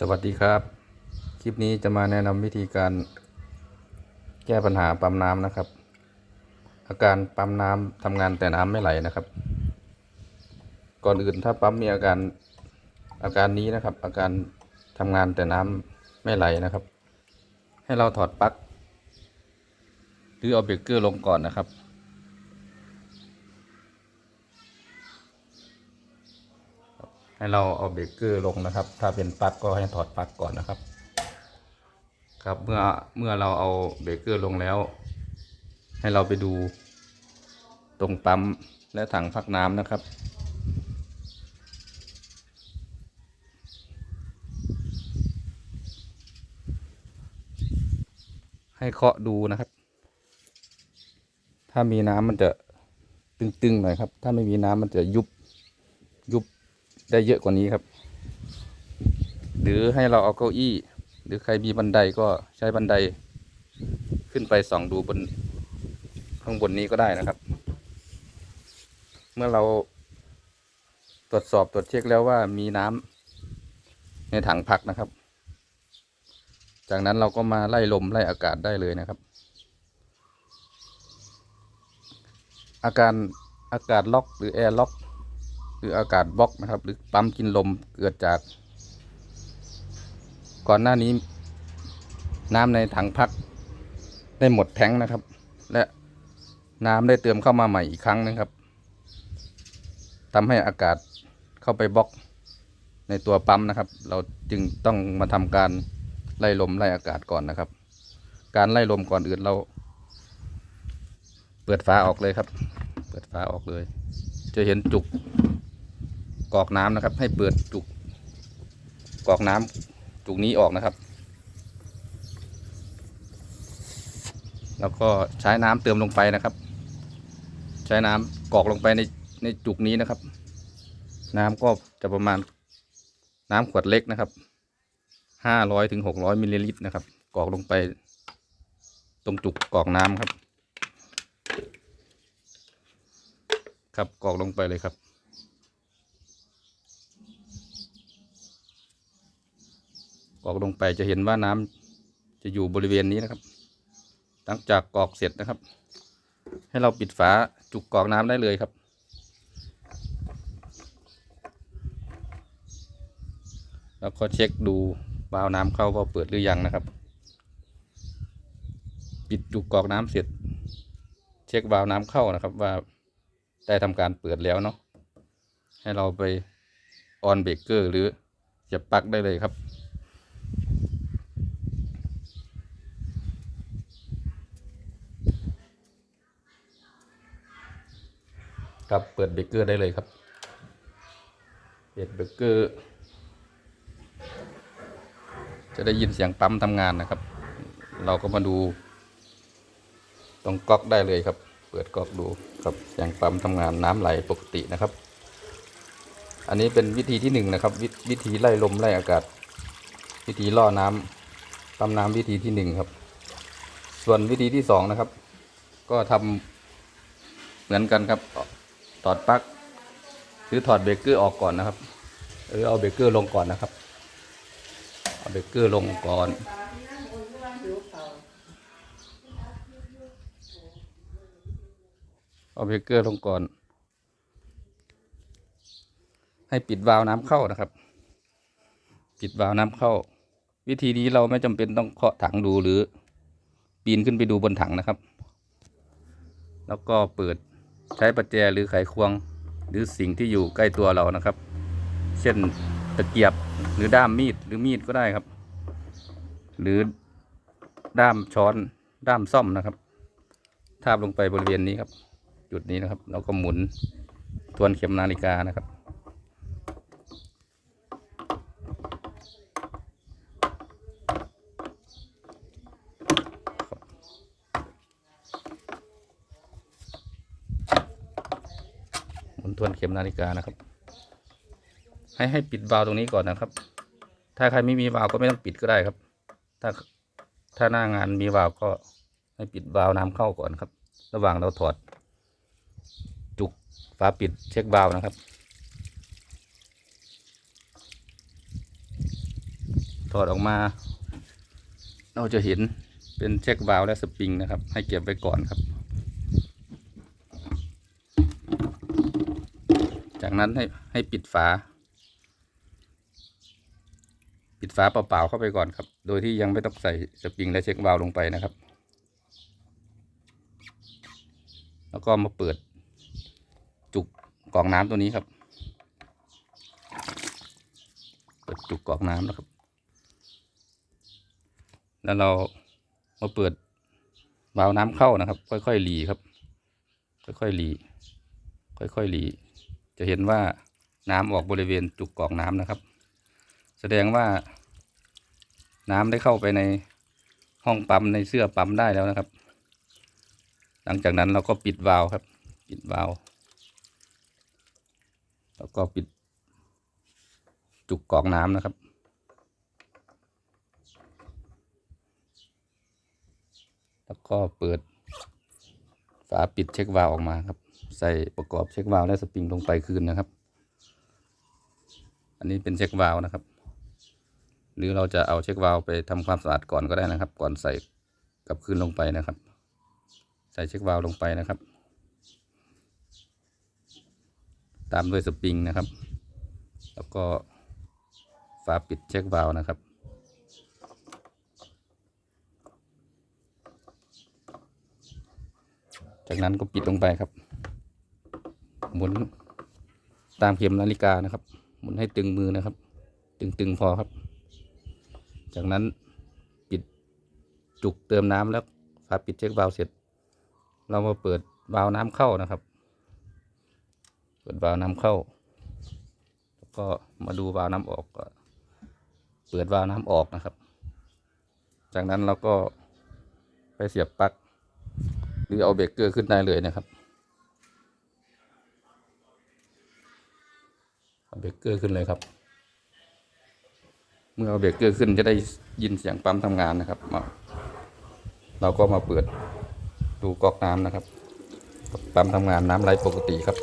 สวัสดีครับ คลิปนี้จะมาแนะนำวิธีการแก้ปัญหาปั๊มน้ำนะครับ อาการปั๊มน้ำทำงานแต่น้ำไม่ไหลนะครับ ก่อนอื่นถ้าปั๊มมีอาการอาการนี้นะครับ อาการทำงานแต่น้ำไม่ไหลนะครับ ให้เราถอดปลั๊กหรือเอาเบรกเกอร์ลงก่อนนะครับ ให้เราเอาเบรกเกอร์ลงนะครับ ถ้าเป็นปลั๊กก็ให้ถอดปลั๊กก่อนนะครับ ครับเมื่อเมื่อเราเอาเบรกเกอร์ลงแล้ว ให้เราไปดูตรงปั๊มและถังพักน้ำนะครับ ให้เคาะดูนะครับ ถ้ามีน้ำมันจะตึงๆหน่อยครับ ถ้าไม่มีน้ำมันจะยุบยุบ ได้เยอะกว่านี้ครับ หรือให้เราเอาเก้าอี้ หรือใครมีบันไดก็ใช้บันได ขึ้นไปส่องดูบนข้างบนนี้ก็ได้นะครับ เมื่อเราตรวจสอบตรวจเช็คแล้วว่ามีน้ำในถังพักนะครับ จากนั้นเราก็มาไล่ลมไล่อากาศได้เลยนะครับ อาการอากาศล็อกหรือแอร์ล็อก หรืออากาศบล็อกนะครับ หรือปั๊มกินลมเกิดจาก ก่อนหน้านี้น้ำในถังพักได้หมดแท้งนะครับ และน้ำได้เติมเข้ามาใหม่อีกครั้งนะครับทำให้อากาศเข้าไปบล็อกในตัวปั๊มนะครับ เราจึงต้องมาทำการไล่ลมไล่อากาศก่อนนะครับ การไล่ลมก่อนอื่นเรา เปิดฝาออกเลยครับ เปิดฝาออกเลย จะเห็นจุก กรอกน้ำนะครับ ให้เปิดจุกกรอกน้ำจุกนี้ออกนะครับ แล้วก็ใช้น้ำเติมลงไปนะครับ ใช้น้ำกรอกลงไปในในจุกนี้นะครับ น้ำก็จะประมาณน้ำขวดเล็กนะครับห้าร้อยถึงหกร้อยมิลลิลิตรนะครับกรอกลงไป ตรงจุกกรอกน้ำครับ ครับกรอกลงไปเลยครับ กอกลงไปจะเห็นว่าน้ำจะอยู่บริเวณนี้นะครับ หลังจากกรอกเสร็จนะครับ ให้เราปิดฝาจุกกรอกน้ำได้เลยครับ แล้วก็เช็คดูวาล์วน้ำเข้าว่าเปิดหรือยังนะครับ ปิดจุกกรอกน้ำเสร็จ เช็ควาล์วน้ำเข้านะครับว่าได้ทำการเปิดแล้วเนาะให้เราไปออนเบรกเกอร์หรือจะปลั๊กได้เลยครับ ครับเปิดเบเกอร์ได้เลยครับเปิดเบเกอร์จะได้ยินเสียงปั๊มทำงานนะครับ เราก็มาดูตรงก๊อกได้เลยครับ เปิดก๊อกดูครับเสียงปั๊มทำงานน้ำไหลปกตินะครับ อันนี้เป็นวิธีที่หนึ่งนะครับววิธีไล่ลมไล่อากาศ วิธีล่อน้ำปั๊มน้ำวิธีที่หนึ่งครับ ส่วนวิธีที่สองนะครับ ก็ทำเหมือนกันครับ ถอดปลั๊กหรือถอดเบรกเกอร์ออกก่อนนะครับหรือเอาเบรกเกอร์ลงก่อนนะครับ เอาเบรกเกอร์ลงก่อนเอาเบรกเกอร์ลงก่อน ให้ปิดวาล์วน้ำเข้านะครับ ปิดวาล์วน้ำเข้า วิธีนี้เราไม่จำเป็นต้องเคาะถังดูหรือ ปีนขึ้นไปดูบนถังนะครับ แล้วก็เปิด ใช้ประแจหรือไขควง หรือสิ่งที่อยู่ใกล้ตัวเรานะครับ เช่นตะเกียบหรือด้ามมีดหรือมีดก็ได้ครับ หรือด้ามช้อนด้ามซ่อมนะครับ ทาบลงไปบริเวณนี้ครับ จุดนี้นะครับ เราก็หมุนทวนเข็มนาฬิกานะครับ ทวนเข็มนาฬิกานะครับ ให้ให้ปิดวาล์วตรงนี้ก่อนนะครับ ถ้าใครไม่มีวาล์วก็ไม่ต้องปิดก็ได้ครับ ถ้าถ้าหน้างานมีวาล์วก็ให้ปิดวาล์วน้ำเข้าก่อนครับ ระหว่างเราถอด จุกฝาปิดเช็ควาล์วนะครับ ถอดออกมา เราจะเห็นเป็นเช็ควาล์วและสปริงนะครับ ให้เก็บไว้ก่อนครับ จาก นั้นให้ให้ปิดฝา ปิดฝาเปล่าๆเข้าไปก่อนครับ โดยที่ยังไม่ต้องใส่สปริงและเช็ควาล์วลงไปนะครับ แล้วก็มาเปิดจุกกรองน้ำตัวนี้ครับ เปิดจุกกรองน้ำนะครับ แล้วเรามาเปิดวาล์วน้ำเข้านะครับ ค่อยๆหลีครับ ค่อยๆหลีค่อยๆหลี จะเห็นว่าน้ำออกบริเวณจุกกองน้ำนะครับ แสดงว่าน้ำได้เข้าไปในห้องปั๊มในเสื้อปั๊มได้แล้วนะครับ หลังจากนั้นเราก็ปิดวาล์วครับ ปิดวาล์วแล้วก็ปิดจุกกองน้ำนะครับ แล้วก็เปิดฝาปิดเช็ควาล์วออกมาครับ ใส่ประกอบเช็ควาล์วและสปริงลงไปคืนนะครับ อันนี้เป็นเช็ควาล์วนะครับ หรือเราจะเอาเช็ควาล์วไปทำความสะอาดก่อนก็ได้นะครับ ก่อนใส่กลับคืนลงไปนะครับ ใส่เช็ควาล์วลงไปนะครับ ตามด้วยสปริงนะครับ แล้วก็ฝาปิดเช็ควาล์วนะครับจากนั้นก็ปิดลงไปครับ หมุนตามเข็มนาฬิกานะครับ หมุนให้ตึงมือนะครับ ตึงๆพอครับ จากนั้นปิดจุกเติมน้ำแล้วฝาปิดเช็ควาล์วเสร็จ เรามาเปิดวาล์วน้ำเข้านะครับ เปิดวาล์วน้ำเข้า แล้วก็มาดูวาล์วน้ำออกก็เปิดวาล์วน้ำออกนะครับ จากนั้นเราก็ไปเสียบปลั๊กหรือเอาเบรกเกอร์ขึ้นได้เลยนะครับ เบรกเกอร์ขึ้นเลยครับ เมื่อเอาเบรกเกอร์ขึ้นจะได้ยินเสียงปั๊มทำงานนะครับ เราก็มาเปิดดูก๊อกน้ำนะครับ ปั๊มทำงานน้ำไหลปกติครับ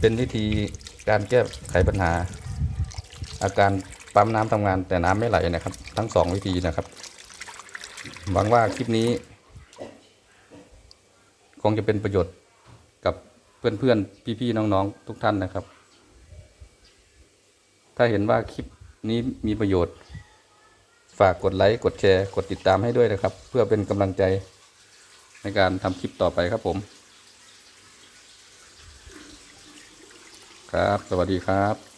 เป็นวิธีการแก้ไขปัญหา อาการปั๊มน้ำทำงานแต่น้ำไม่ไหลนะครับ ทั้งสองวิธีนะครับหวังว่าคลิปนี้คงจะเป็นประโยชน์กับเพื่อนๆ พี่ๆ น้องๆ ทุกท่านนะครับ ถ้าเห็นว่าคลิปนี้มีประโยชน์ ฝากกดไลค์ กดแชร์ กดติดตามให้ด้วยนะครับ เพื่อเป็นกำลังใจในการทำคลิปต่อไปครับผม ครับ สวัสดีครับ